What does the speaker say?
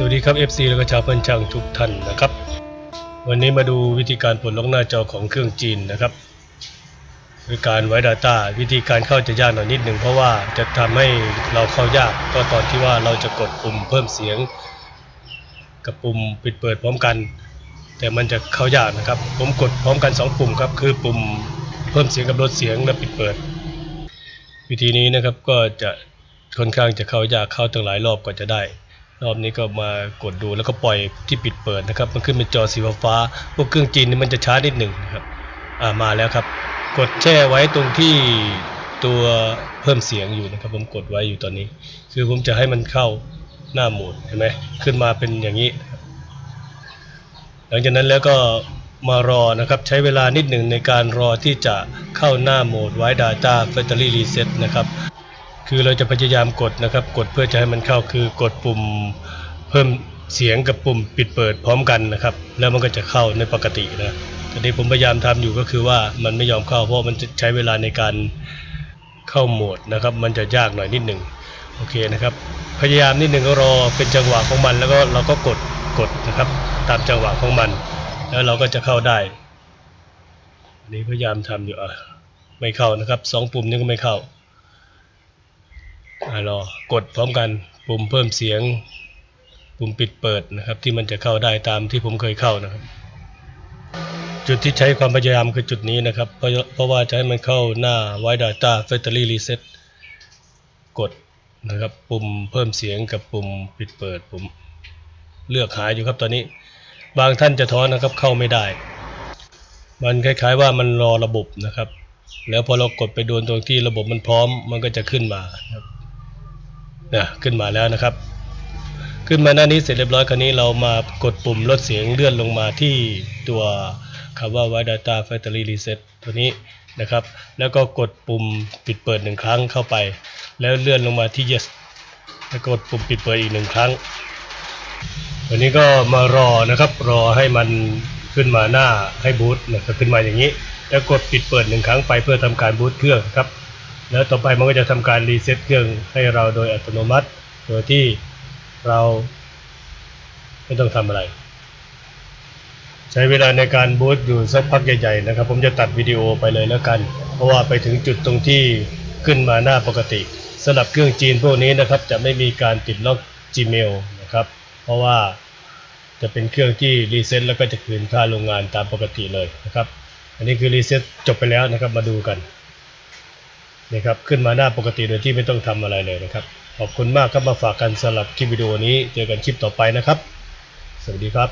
สวัสดีครับ FC แล้วก็ชาวเพื่อนช่างทุกท่านนะครับ วันนี้มาดูวิธีการปลดล็อกหน้าจอของเครื่องจีนนะครับด้วยการไว้ Data วิธีการเข้าจะยากหน่อยนิดหนึ่งเพราะว่าจะทำให้เราเข้ายากก็ตอนที่ว่าเราจะกดปุ่มเพิ่มเสียง กับปุ่มปิดเปิดพร้อมกัน แต่มันจะเข้ายากนะครับ ผมกดพร้อมกัน 2 ปุ่มครับคือปุ่มเพิ่มเสียงกับลดเสียงและปิดเปิด วิธีนี้นะครับก็จะค่อนข้างจะเข้ายากเข้าตั้งหลายรอบกว่าจะได้ รอบนี้ก็มากดดูแล้วก็ปล่อยที่ปิดเปิดนะครับ มันขึ้นเป็นจอสีฟ้าพวกเครื่องจีนนี่มันจะช้านิดหนึ่งนะครับอ่ามาแล้วครับ กดแช่ไว้ตรงที่ตัวเพิ่มเสียงอยู่นะครับ ผมกดไว้อยู่ตอนนี้ คือผมจะให้มันเข้าหน้าโหมดเห็นไหมขึ้นมาเป็นอย่างนี้ หลังจากนั้นแล้วก็มารอนะครับใช้เวลานิดหนึ่งในการรอที่จะเข้าหน้าโหมดไว้ Data Factory Reset นะครับ คือเราจะพยายามกดนะครับ กดเพื่อจะให้มันเข้าคือกดปุ่มเพิ่มเสียงกับปุ่มปิดเปิดพร้อมกันนะครับ แล้วมันก็จะเข้าในปกตินะแต่ที่ผมพยายามทำอยู่ก็คือว่ามันไม่ยอมเข้าเพราะมันจะใช้เวลาในการเข้าโหมดนะครับ มันจะยากหน่อยนิดหนึ่งโอเคนะครับ พยายามนิดหนึ่งก็รอเป็นจังหวะของมัน แล้วก็เราก็กดกดนะครับ ตามจังหวะของมัน แล้วเราก็จะเข้าได้อันนี้พยายามทำอยู่อะไม่เข้านะครับสองปุ่มนี้ก็ไม่เข้า รอกดพร้อมกันปุ่มเพิ่มเสียง ปุ่มปิดเปิดนะครับ ที่มันจะเข้าได้ตามที่ผมเคยเข้านะครับ จุดที่ใช้ความพยายามคือจุดนี้นะครับ เพราะเพราะว่าจะให้มันเข้าหน้า White Data Factory Reset กดนะครับ ปุ่มเพิ่มเสียงกับปุ่มปิดเปิดปุ่มเลือกหาอยู่ครับตอนนี้ บางท่านจะท้อนะครับเข้าไม่ได้ มันคล้ายๆว่ามันรอระบบนะครับ แล้วพอเรากดไปโดนตรงที่ระบบมันพร้อมมันก็จะขึ้นมานะครับ นะขึ้นมาแล้วนะครับ ขึ้นมาหน้านี้เสร็จเรียบร้อยคราวนี้เรามากดปุ่มลดเสียงเลื่อนลงมาที่ตัวคำว่า w i Data Factory Reset ตัวนี้นะครับ แล้วก็กดปุ่มปิดเปิดหนึ่งครั้งเข้าไป แล้วเลื่อนลงมาที่ Yes แล้วกดปุ่มปิดเปิดอีกหนึ่งครั้งวันนี้ก็มารอนะครับ รอให้มันขึ้นมาหน้าให้บูตนะครับขึ้นมาอย่างนี้ แล้วกดปิดเปิดหนึ่งครั้งไปเพื่อทำการบูตเครื่องครับ แล้วต่อไปมันก็จะทำการรีเซ็ตเครื่องให้เราโดยอัตโนมัติ โดยที่เราไม่ต้องทำอะไร ใช้เวลาในการบูตอยู่สักพักใหญ่ๆนะครับ ผมจะตัดวิดีโอไปเลยแล้วกัน เพราะว่าไปถึงจุดตรงที่ขึ้นมาหน้าปกติสำหรับเครื่องจีนพวกนี้นะครับ จะไม่มีการติดล็อก Gmail นะครับ เพราะว่าจะเป็นเครื่องที่รีเซ็ตแล้วก็จะคืนค่าโรงงานตามปกติเลยนะครับ อันนี้คือรีเซ็ตจบไปแล้วนะครับมาดูกัน นะครับขึ้นมาหน้าปกติโดยที่ไม่ต้องทำอะไรเลยนะครับ ขอบคุณมากครับมาฝากกันสำหรับคลิปวิดีโอนี้ เจอกันคลิปต่อไปนะครับ สวัสดีครับ